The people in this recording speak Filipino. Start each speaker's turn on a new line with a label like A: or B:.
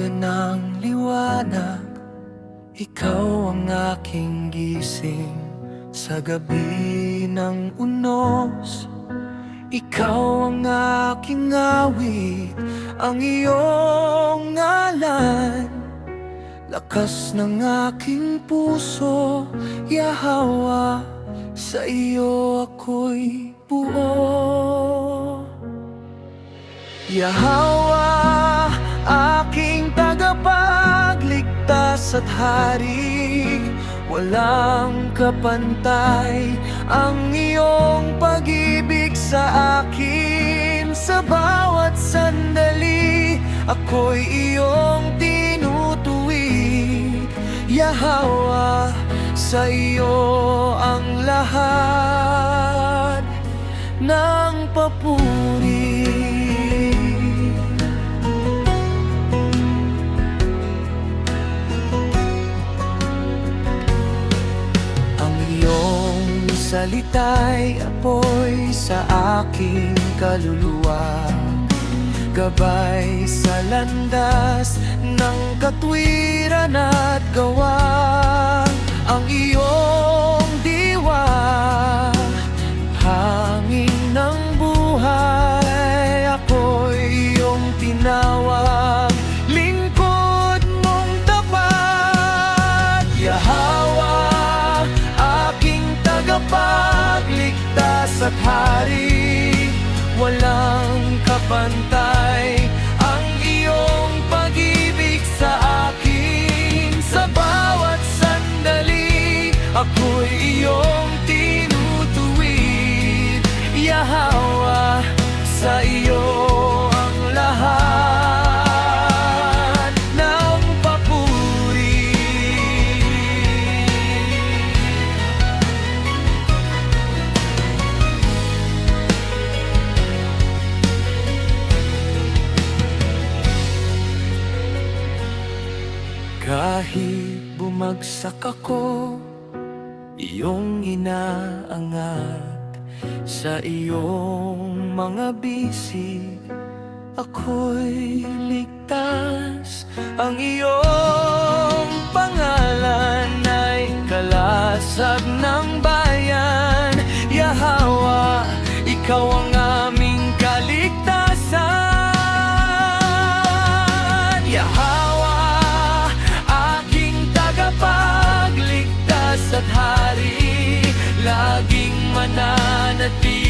A: umaga ng liwanag Ikaw ang aking gising. Sa gabi ng unos Ikaw ang aking awit. Ang iyong ngalan Lakas ng aking puso. Yahawa Sa iyo ako'y buo. Yahawa, tagapagligtas at hari Walang kapantay ang iyong pag-ibig sa akin. Sa bawat sandali, ako'y iyong tinutuwid Yahawa, sa iyo ang lahat ng papuri salita'y apoy sa aking kaluluwa. Gabay sa landas at hari Walang kapantay Ang iyong Kahit bumagsak ako Iyong inaangat. Sa iyong mga bisig Ako'y ligtas. Ang iyong pangalan ay kalasag ng bayan at hari Laging mananatili